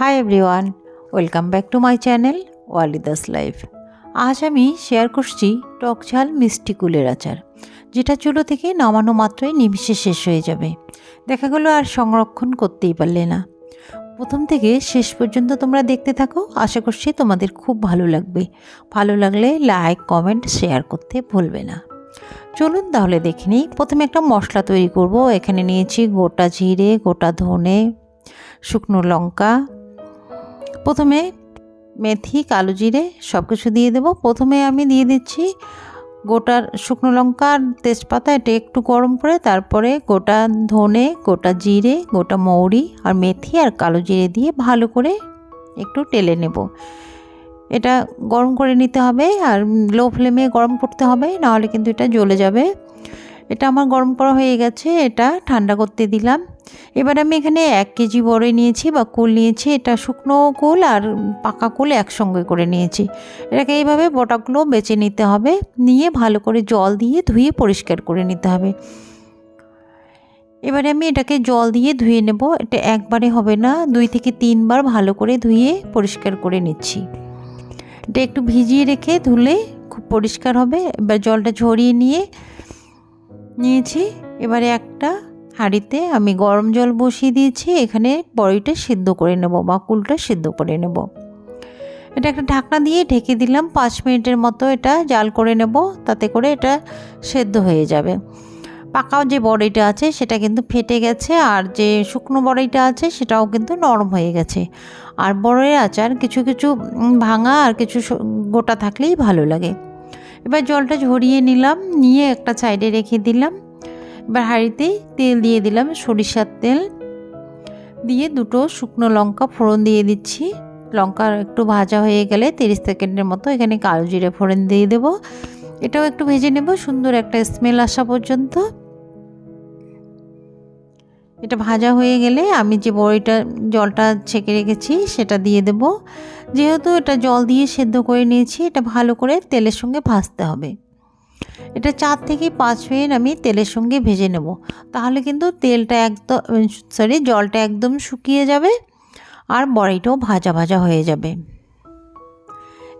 Hi everyone welcome back to my channel Walidas life আজ আমি share করছি টক ঝাল মিষ্টি কুলের আচার, যেটা চুলো থেকে নামানো মাত্রই নিমিষে শেষ হয়ে যাবে। দেখা গেলো আর সংরক্ষণ করতেই পারলে না। প্রথম থেকে শেষ পর্যন্ত তোমরা দেখতে থাকো, আশা করছি তোমাদের খুব ভালো লাগবে। ভালো লাগলে লাইক কমেন্ট শেয়ার করতে ভুলবে না। চলুন তাহলে দেখে নিই, প্রথমে একটা মশলা তৈরি করব। এখানে নিয়েছি গোটা জিরে, গোটা ধনে, শুকনো লঙ্কা প্রথমে মেথি, কালো জিরে সব কিছু দিয়ে দেবো। প্রথমে আমি দিয়ে দিচ্ছি গোটা শুকনো লঙ্কা আর তেজপাতা, এটা একটু গরম করে তারপরে গোটা ধনে, গোটা জিরে, গোটা মৌরি আর মেথি আর কালো জিরে দিয়ে ভালো করে একটু টেলে নেব। এটা গরম করে নিতে হবে আর লো ফ্লেমে গরম করতে হবে, নাহলে কিন্তু এটা জ্বলে যাবে। এটা আমার গরম করা হয়ে গেছে, এটা ঠান্ডা করতে দিলাম। এবার আমি এখানে এক কেজি বড়ই নিয়েছি বা কুল নিয়েছি, এটা শুকনো কুল আর পাকা কুল একসঙ্গে করে নিয়েছি। এটাকে এইভাবে বটাগুলো বেছে নিতে হবে, নিয়ে ভালো করে জল দিয়ে ধুয়ে পরিষ্কার করে নিতে হবে। এবারে আমি এটাকে জল দিয়ে ধুয়ে নেব, এটা একবারে হবে না, দুই থেকে তিনবার ভালো করে ধুয়ে পরিষ্কার করে নিচ্ছি। এটা একটু ভিজিয়ে রেখে ধুলে খুব পরিষ্কার হবে, এবার জলটা ঝরিয়ে নিয়ে নিয়েছি। এবারে একটা হাঁড়িতে আমি গরম জল বসিয়ে দিয়েছি। এখানে বড়িটা সিদ্ধ করে নেব বা কুলটা সিদ্ধ করে নেব। এটা একটা ঢাকনা দিয়ে ঢেকে দিলাম। পাঁচ মিনিটের মতো এটা জাল করে নেব। তাতে করে এটা সেদ্ধ হয়ে যাবে। পাকাও যে বড়িটা আছে, সেটা কিন্তু ফেটে গেছে। আর যে শুকনো বড়িটা আছে, সেটাও কিন্তু নরম হয়ে গেছে। আর বড়ের আচার কিছু কিছু ভাঙা আর কিছু গোটা থাকলেই ভালো লাগে। এবার জলটা ঝরিয়ে নিলাম, নিয়ে একটা সাইডে রেখে দিলাম। এবার হাঁড়িতেই তেল দিয়ে দিলাম সরিষার তেল। দিয়ে দুটো শুকনো লঙ্কা ফোড়ন দিয়ে দিচ্ছি। লঙ্কা একটু ভাজা হয়ে গেলে তিরিশ সেকেন্ডের মতো এখানে কালো জিরে ফোড়ন দিয়ে দেবো। এটাও একটু ভেজে নেব, সুন্দর একটা স্মেল আসা পর্যন্ত। এটা ভাজা হয়ে গেলে আমি যে বড়িটা, জলটা ছেঁকে রেখেছি সেটা দিয়ে দেব। যেহেতু এটা জল দিয়ে সেদ্ধ করে নিয়েছি, এটা ভালো করে তেলের সঙ্গে ভাজতে হবে। এটা চার থেকে পাঁচ মিনিট আমি তেলের সঙ্গে ভেজে নেব। তাহলে কিন্তু তেলটা একদম সরি জলটা একদম শুকিয়ে যাবে আর বড়িটাও ভাজা ভাজা হয়ে যাবে।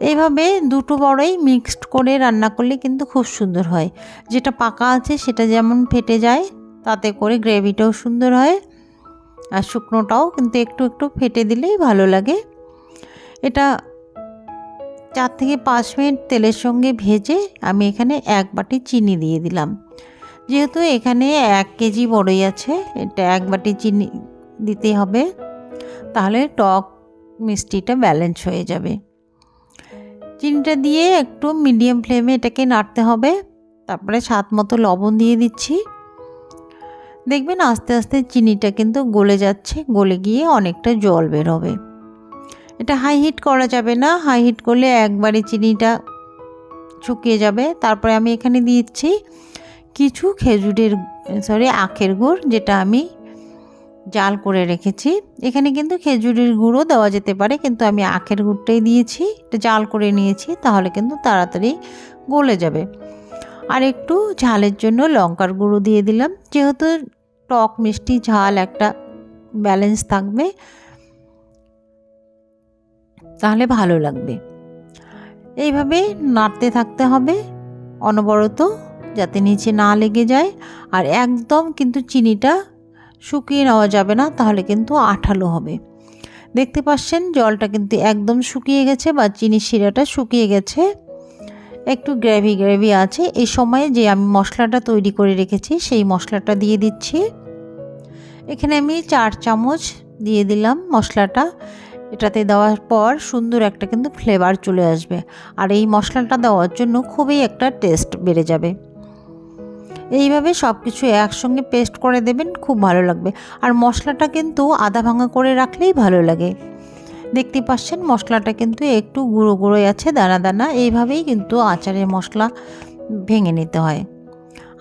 এইভাবে দুটো বড়ই মিক্সড করে রান্না করলে কিন্তু খুব সুন্দর হয়। যেটা পাকা আছে সেটা যেমন ফেটে যায় তাতে করে গ্রেভিটাও সুন্দর হয় আর শুকনোটাও কিন্তু একটু একটু ফেটে দিলেই ভালো লাগে। এটা চার থেকে পাঁচ মিনিট তেলের সঙ্গে ভেজে আমি এখানে এক বাটি চিনি দিয়ে দিলাম। যেহেতু এখানে এক কেজি বড়ই আছে, এটা এক বাটি চিনি দিতে হবে, তাহলে টক মিষ্টিটা ব্যালেন্স হয়ে যাবে। চিনিটা দিয়ে একটু মিডিয়াম ফ্লেমে এটাকে নাড়তে হবে, তারপরে স্বাদ মতো লবণ দিয়ে দিচ্ছি। দেখবেন আস্তে আস্তে চিনিটা কিন্তু গলে যাচ্ছে, গলে গিয়ে অনেকটা জল বের হবে এটা হাই হিট করা যাবে না হাই হিট করলে একবারে চিনিটা শুকিয়ে যাবে। তারপরে আমি এখানে দিচ্ছি কিছু খেজুরের সরি আখের গুড়, যেটা আমি জাল করে রেখেছি। এখানে কিন্তু খেজুরের গুঁড়ো দেওয়া যেতে পারে, কিন্তু আমি আখের গুড়টাই দিয়েছি। এটা জাল করে নিয়েছি, তাহলে কিন্তু তাড়াতাড়ি গলে যাবে। আর একটু ঝালের জন্য লঙ্কার গুঁড়ো দিয়ে দিলাম। যেহেতু টক, মিষ্টি, ঝাল একটা ব্যালেন্স থাকবে। তাহলে ভালো লাগবে। এইভাবে নাড়তে থাকতে হবে অনবরত যাতে নিচে না লেগে যায়। আর একদম কিন্তু চিনিটা শুকিয়ে নেওয়া যাবে না, তাহলে কিন্তু আঠালো হবে। দেখতে পাচ্ছেন জলটা কিন্তু একদম শুকিয়ে গেছে বা চিনির শিরাটা শুকিয়ে গেছে। একটু গ্রেভি গ্রেভি আছে। এই সময়ে যে আমি মশলাটা তৈরি করে রেখেছি, সেই মশলাটা দিয়ে দিচ্ছি। এখানে আমি চার চামচ দিয়ে দিলাম মশলাটা। এটাতে দেওয়ার পর সুন্দর একটা কিন্তু ফ্লেভার চলে আসবে। আর এই মশলাটা দেওয়ার জন্য খুবই একটা টেস্ট বেড়ে যাবে। এইভাবে সব কিছু একসঙ্গে পেস্ট করে দেবেন, খুব ভালো লাগবে। আর মশলাটা কিন্তু আধা ভাঙা করে রাখলেই ভালো লাগে। দেখতে পাচ্ছেন, মশলাটা কিন্তু একটু গুঁড়ো গুঁড়ো আছে, দানা দানা। এইভাবেই কিন্তু আচারের মশলা ভেঙে নিতে হয়।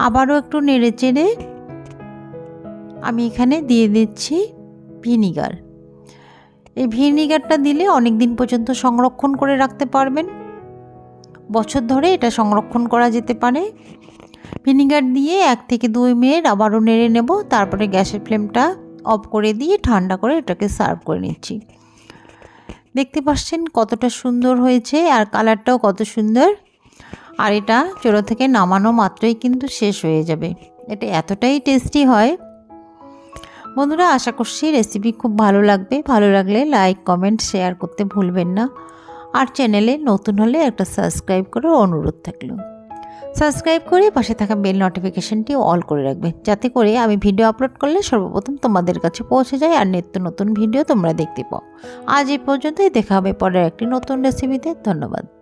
আবারও একটু নেড়ে চেড়ে আমি এখানে দিয়ে দিচ্ছি ভিনিগার। এই ভিনিগারটা দিলে অনেক দিন পর্যন্ত সংরক্ষণ করে রাখতে পারবেন। বছর ধরে এটা সংরক্ষণ করা যেতে পারে। ভিনিগার দিয়ে এক থেকে দুই মিনিট আবারও নেড়ে নেব, তারপরে গ্যাসের ফ্লেমটা অফ করে দিয়ে ঠান্ডা করে এটাকে সার্ভ করে নিচ্ছি। দেখতে পাচ্ছেন কতটা সুন্দর হয়েছে আর কালারটাও কত সুন্দর। আর এটা চোরো থেকে নামানো মাত্রই কিন্তু শেষ হয়ে যাবে। এটা এতটাই টেস্টি হয়। বন্ধুরা, আশা করছি রেসিপি খুব ভালো লাগবে। ভালো লাগলে লাইক কমেন্ট শেয়ার করতে ভুলবেন না। আর চ্যানেলে নতুন হলে একটা সাবস্ক্রাইব করে অনুরোধ থাকল। সাবস্ক্রাইব করে পাশে থাকা বেল নোটিফিকেশনটি অল করে রাখবে। যাতে করে আমি ভিডিও আপলোড করলে সর্বপ্রথম তোমাদের কাছে পৌঁছে যায় আর নিত্য নতুন ভিডিও তোমরা দেখতে পাও। আজ এই পর্যন্তই। দেখা হবে পরের একটি নতুন রেসিপিতে ধন্যবাদ।